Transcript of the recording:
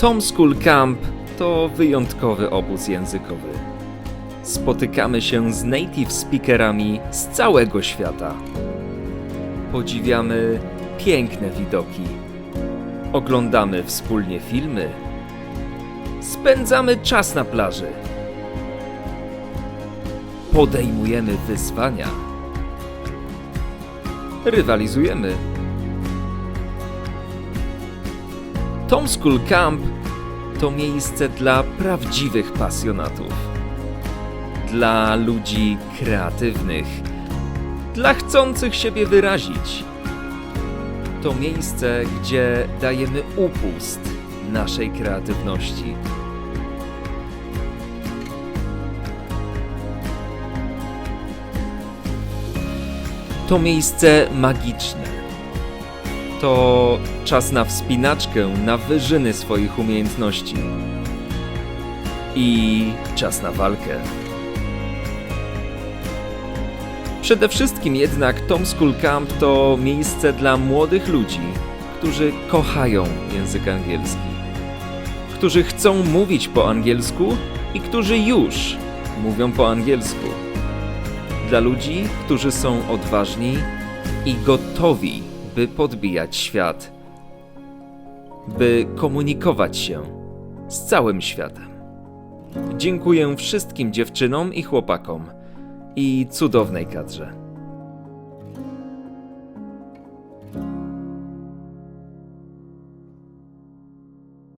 Tom School Camp to wyjątkowy obóz językowy. Spotykamy się z native speakerami z całego świata. Podziwiamy piękne widoki. Oglądamy wspólnie filmy. Spędzamy czas na plaży. Podejmujemy wyzwania. Rywalizujemy. Tom School Camp to miejsce dla prawdziwych pasjonatów. Dla ludzi kreatywnych. Dla chcących siebie wyrazić. To miejsce, gdzie dajemy upust naszej kreatywności. To miejsce magiczne. To czas na wspinaczkę na wyżyny swoich umiejętności. I czas na walkę. Przede wszystkim jednak Tom School Camp to miejsce dla młodych ludzi, którzy kochają język angielski, którzy chcą mówić po angielsku i którzy już mówią po angielsku. Dla ludzi, którzy są odważni i gotowi, by podbijać świat, by komunikować się z całym światem. Dziękuję wszystkim dziewczynom i chłopakom i cudownej kadrze.